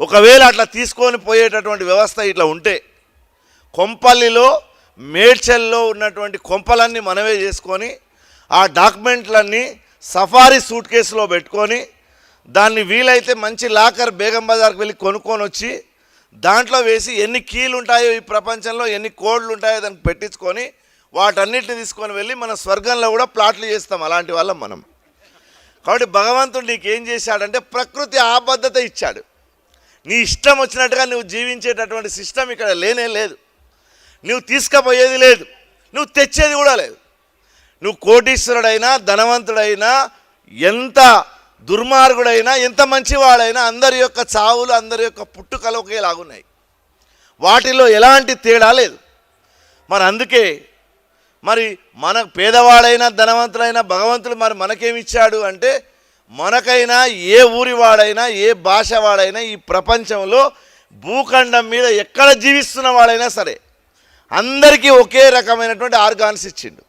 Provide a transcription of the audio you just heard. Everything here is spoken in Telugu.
ఒకవేళ అట్లా తీసుకొని పోయేటటువంటి వ్యవస్థ ఇట్లా ఉంటే కొంపల్లిలో మేడ్చల్లో ఉన్నటువంటి కొంపలన్నీ మనమే చేసుకొని ఆ డాక్యుమెంట్లన్నీ సఫారీ సూట్ కేసులో పెట్టుకొని దాన్ని వీలైతే మంచి లాకర్ బేగం బజార్కి వెళ్ళి కొనుక్కొని వచ్చి దాంట్లో వేసి ఎన్ని కీలు ఉంటాయో ఈ ప్రపంచంలో ఎన్ని కోడ్లు ఉంటాయో దానికి పెట్టించుకొని వాటన్నిటిని తీసుకొని వెళ్ళి మన స్వర్గంలో కూడా ప్లాట్లు చేస్తాం అలాంటి వాళ్ళం మనం. కాబట్టి భగవంతుడు నీకు ఏం చేశాడంటే ప్రకృతి ఆబద్ధత ఇచ్చాడు. నీ ఇష్టం వచ్చినట్టుగా నువ్వు జీవించేటటువంటి సిస్టమ్ ఇక్కడ లేనే లేదు. నువ్వు తీసుకుపోయేది లేదు. నువ్వు తెచ్చేది కూడా లేదు. నువ్వు కోటీశ్వరుడైనా ధనవంతుడైనా ఎంత దుర్మార్గుడైనా ఎంత మంచివాడైనా అందరి యొక్క చావులు అందరి యొక్క పుట్టుకలు ఒకేలాగున్నాయి వాటిలో ఎలాంటి తేడా లేదు. మరి అందుకే మరి మన పేదవాడైనా ధనవంతుడైనా భగవంతుడు మరి మనకేమిచ్చాడు అంటే మనకైనా ఏ ఊరి వాడైనా ఏ భాష వాడైనా ఈ ప్రపంచంలో భూఖండం మీద ఎక్కడ జీవిస్తున్న వాడైనా సరే అందరికీ ఒకే రకమైనటువంటి ఆర్గాన్స్ ఇచ్చిండు.